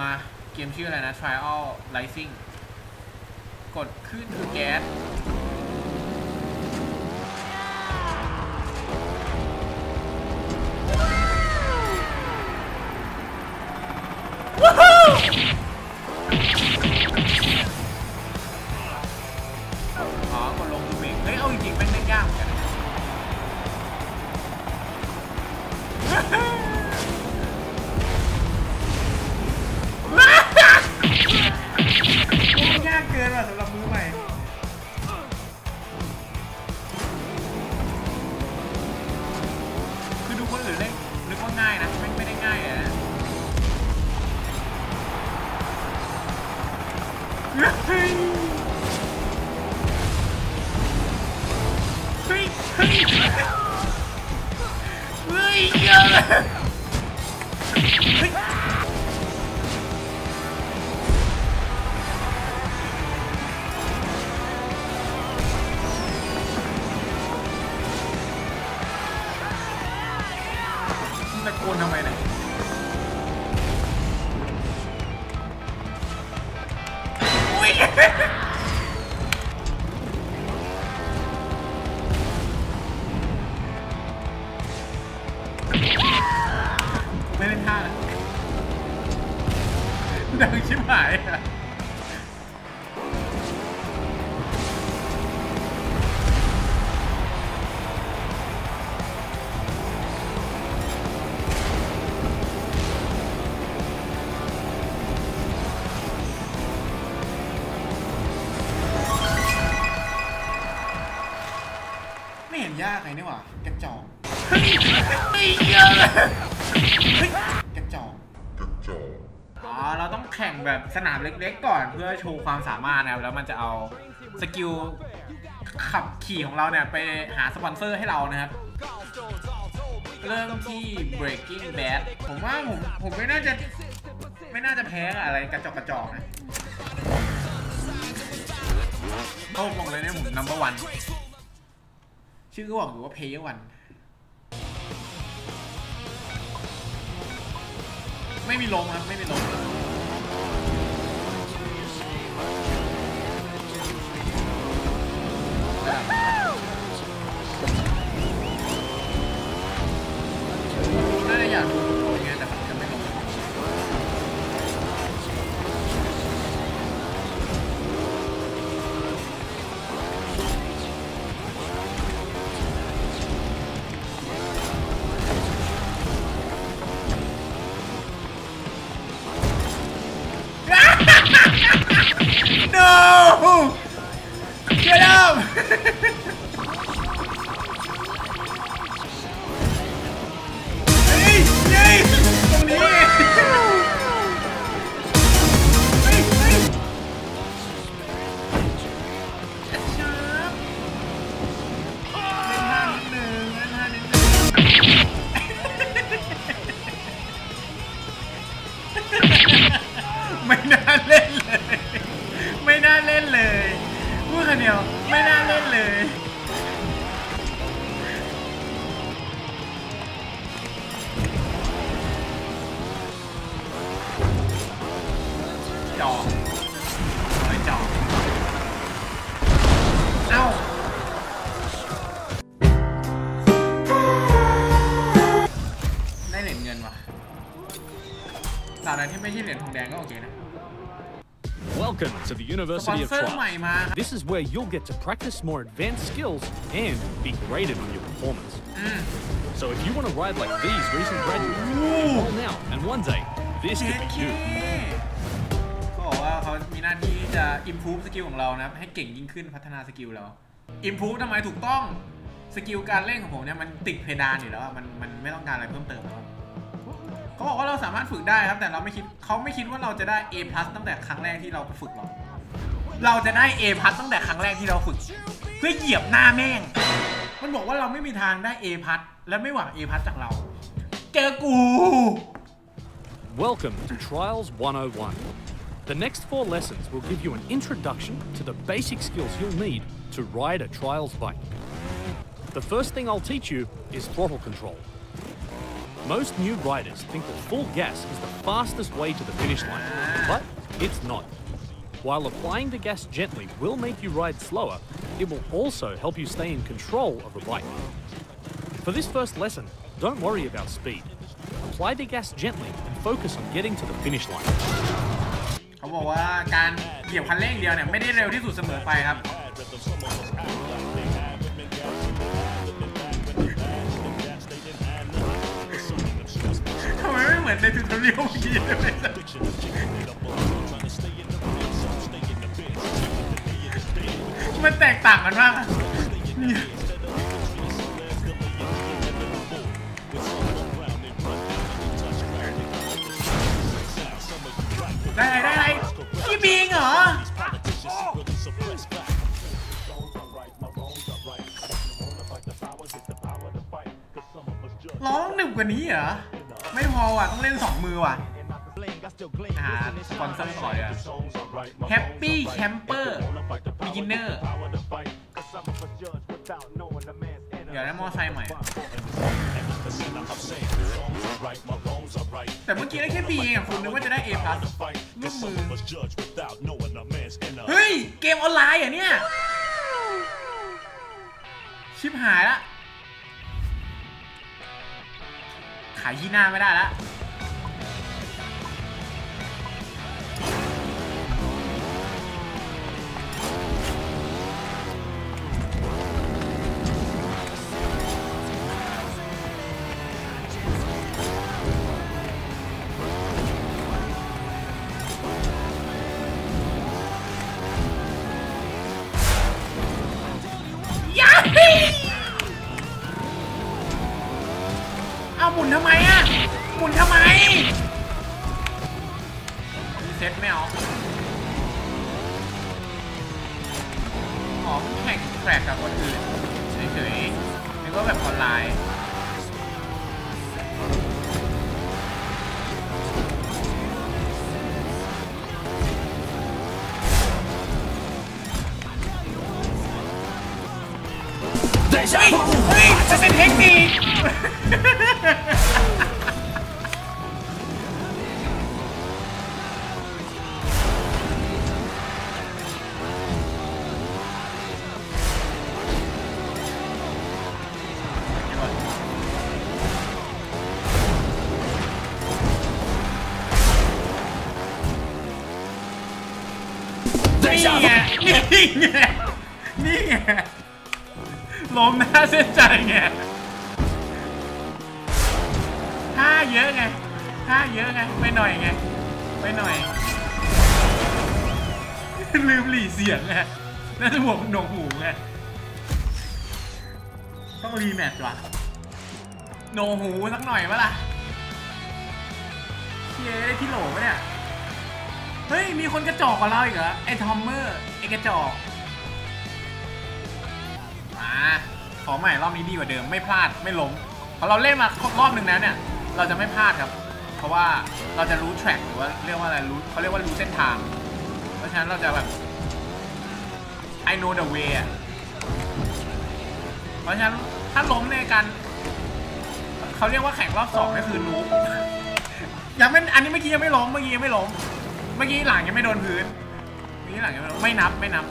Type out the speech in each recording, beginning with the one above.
มาเกมชื่ออะไรนะ Trial Rising กดขึ้นคือแก๊ส เฮ้ยเยอะตะโกนทำไมเนี่ยอุ๊ย ไม่เห็นยากเลยนี่หว่ากระจอกเฮ้ยเฮ้ยเยอะเฮ้ยกระจอกอ๋อเราต้องแข่งแบบสนามเล็กๆก่อนเพื่อโชว์ความสามารถนะครับแล้วมันจะเอาสกิลขับขี่ของเราเนี่ยไปหาสปอนเซอร์ให้เรานะครับเริ่มที่ breaking bad ผมว่าผมผมไม่น่าจะไม่น่าจะแพ้อะไรกระจอกกระจอกนะโต้บอกเลยเนี่ยผม number one ชื่อก็บอกอยู่ว่าเพย์วันไม่มีลมครับ ไม่มีลมน่าจะอยากดู คนเดียว ไม่น่าเล่นเลย Welcome to the สปอน University of เซอร์ใหม่ Trials. มาครับ This is where you'll get to practice more advanced skills and be graded on your performance. อืม So if you want to ride like these recent graduates, call now, and one day this เจ็ could ด be เค you. เขาบอกว่าเขามีหน้าที่จะ improve สกิลของเรานะครับ ให้เก่งยิ่งขึ้นพัฒนาสกิลเรา improve ทำไมถูกต้อง สกิลการเล่นของผมเนี่ยมันติดเพดานอยู่แล้วอะมันมันไม่ต้องการอะไรเพิ่มเติมแล้ว เขาบอกว่าเราสามารถฝึกได้ครับ แต่เราไม่คิดเขาไม่คิดว่าเราจะได้ A+ ตั้งแต่ครั้งแรกที่เราไปฝึกหรอกเราจะได้ A+ ตั้งแต่ครั้งแรกที่เราฝึก เพื่อเหยียบหน้าแม่ง มันบอกว่าเราไม่มีทางได้ A+ และไม่หวัง A+ จากเรา เจอกู Welcome to Trials 101. The next four lessons will give you an introduction to the basic skills you'll need to ride a Trials bike. The first thing I'll teach you is throttle control. Most new riders think that full gas is the fastest way to the finish line, but it's not. While applying the gas gently will make you ride slower, it will also help you stay in control of the bike. For this first lesson, don't worry about speed. Apply the gas gently and focus on getting to the finish line. เขาบอกว่าการเหยียบคันเร่งเดียวเนี่ยไม่ได้เร็วที่สุดเสมอไปครับ มือนในทูทอเรียลเมื่อกี้เลยมันแตกต่างกันมากได้ไรได้ไรพี่บิงเหรอร้องหนึบกว่านี้เหรอ ไม่พอว่ะ ต้องเล่นสองมือว่ะหาสปอนเซอร์ก่อนเลย Happy Camper Beginner เดี๋ยวได้มอไซค์ใหม่ แต่เมื่อกี้ได้แค่ B เองอะคุณนึกว่าจะได้ A พลัสลูกมือ เฮ้ย เกมออนไลน์เหรอะเนี่ย ชิบหายละ ขายที่หน้าไม่ได้แล้ว เฮ้ยเฮ้ยจะเป็นเทคนิคนี่ไงนี่ไงนี่ไง ล้มหน้าเส้นใจไงท่าเยอะไงท่าเยอะไงไปหน่อยไงไปหน่อย ลืมหลีเสียงไงน่าจะบวกหนวกหูไงต้องรีแมตช์ว่ะโหนวกหูสักหน่อยปะล่ะเย้ได้ที่โหลปะเนี่ย เฮ้ย มีคนกระจอกกว่าเราอีกเหรอ ไอ้ทอมเมอร์ ไอ้กระจอก ขอใหม่รอบนี้ดีกว่าเดิมไม่พลาดไม่ล้มเพราะเราเล่นมารอบหนึ่งแล้วเนี่ย เราจะไม่พลาดครับ เพราะว่าเราจะรู้แทร็กหรือว่าเรียกว่าอะไรรู้เขาเรียกว่ารู้เส้นทาง เพราะฉะนั้นเราจะแบบ I know the way เพราะฉะนั้นถ้าล้มในการเขาเรียกว่าแข่งรอบสองนี่คือรู้ยังไม่อันนี้เมื่อกี้ยังไม่ล้มเมื่อกี้ยังไม่ล้มเมื่อกี้หลังยังไม่โดนพื้นเมื่อกี้หลังยังไม่ล้มไม่นับไม่นับ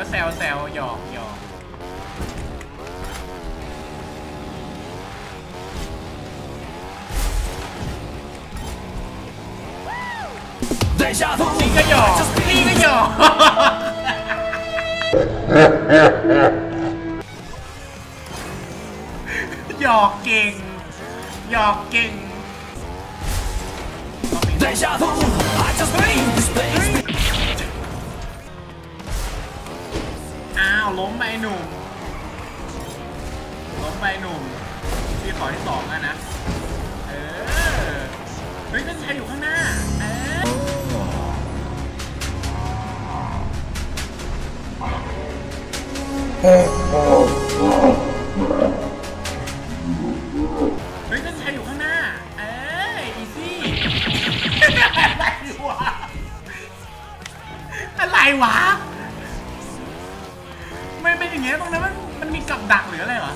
พี่ถือว่าแซวแซวหยอกหยอกนี่ก็หยอกนี่ก็หยอกหยอกเก่งหยอกเก่งาวล้มไปหนุ่ม ล้มไปหนุ่ม พี่ขอที่สองอะนะ เออ เฮ้ยนั่นใครอยู่ข้างหน้า เออเฮ้ยนั่นใครอยู่ข้างหน้า เอ้ยอีซี่อะไรวะอะ ไม่ไม่อย่างเงี้ยตรงนั้นมันมันมีกับดักหรืออะไรวะ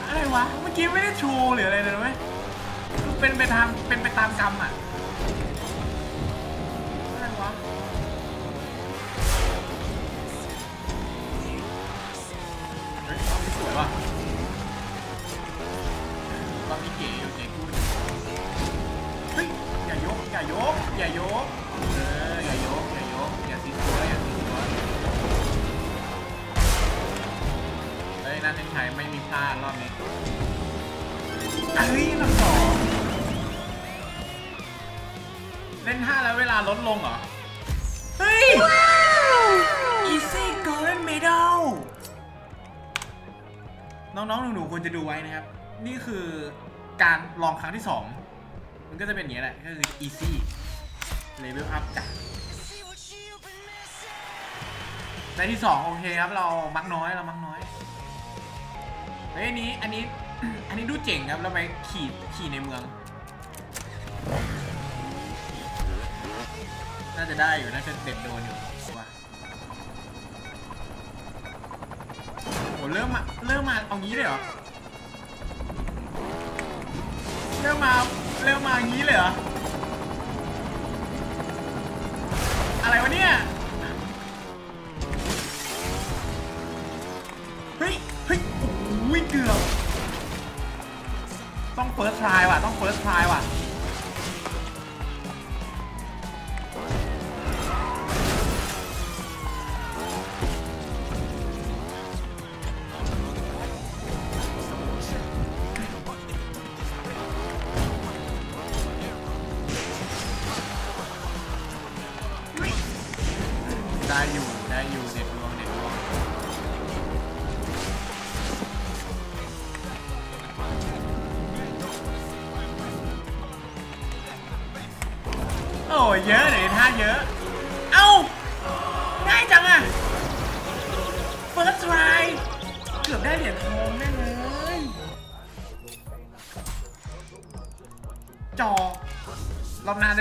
ออะไรวะ เมื่อกี้ไม่ได้ชว์หรืออะไรเลยนะเว้ยคือเป็นไปตามเป็นไปตามกรรมอะ อะไรวะ เฮ้ยรอบนี้สวยว่ะรอบนี้เก๋อยู่เก๋กูดเฮ้ย อย่ายก อย่ายก อย่ายก เออ อย่ายกอย่ายก นันเทนชัยไม่มีพลาดรอบนี้อันนี้ลำสองเล่นท่าแล้วเวลาลดลงเหรอ เฮ้ย Easy Golden Medal น้องๆ หนูๆควรจะดูไว้นะครับ นี่คือการลองครั้งที่2มันก็จะเป็นอย่างนี้แหละ ก็คือ Easy Level Up จ้ะในที่2โอเคครับ เรามักน้อยเรามักน้อยเฮ้ยอันนี้อันนี้ อันนี้ดูเจ๋งครับเราไปขี่ขี่ในเมือง น่าจะได้อยู่น่าจะเด็ดโดนอยู่ว่ะโหเริ่มมาเริ่มมาเอางี้เลยเหรอเริ่มมาเริ่มมาอย่างนี้เลยเหรออะไรวะเนี่ย เกือบ ต้องเฟิร์สทายว่ะ ต้องเฟิร์สทายว่ะ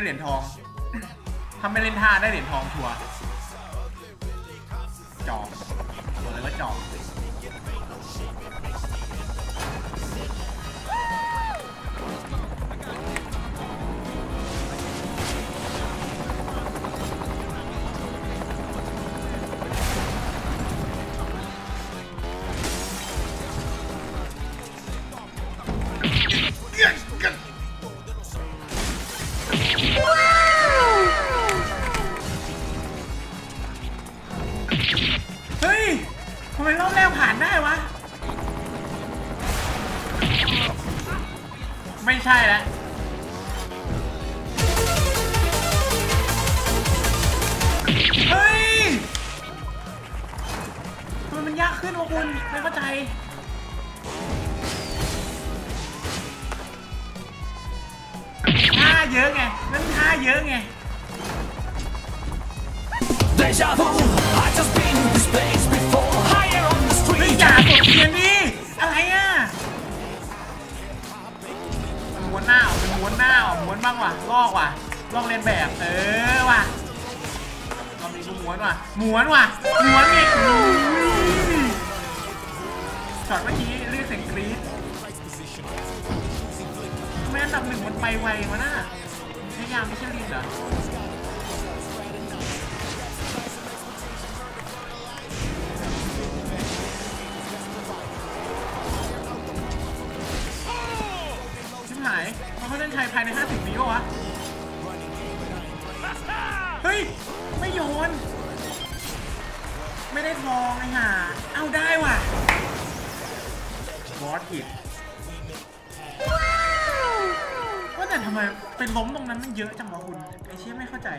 เหรียญทองทำไม่เล่นท่าได้เหรียญทองชัวร์ ไม่ใช่แล้วเฮ้ยทำไมมันยากขึ้นวะคุณ ไม่เข้าใจ ท่าเยอะไงนั่นท่าเยอะไง Deja vu, I just been in this place before. Higher on the เฮ้ย street. อย่ากดเทียนดิางว่ะลอกว่ะลอกเลียนแบบ เออว่ะรอบนี้กูม้วนว่ะม้วนว่ะม้วนอีกอุ้ยช็อตเมื่อกี้เรียกเสียงกรี๊ดทำไมอันดับหนึ่งมันไปไวมาน่ะพยายามไม่ใช่ลินเหรอ ชัยภายใน 50วิปะวะเฮ้ย ไม่โยน ไม่ได้ทองไอ้ห่า เอาได้ว่ะ บอสผิดว่าแต่ทำไมเป็นล้มตรงนั้นมันเยอะจังวะคุณไอเชี่ยไม่เข้าใจ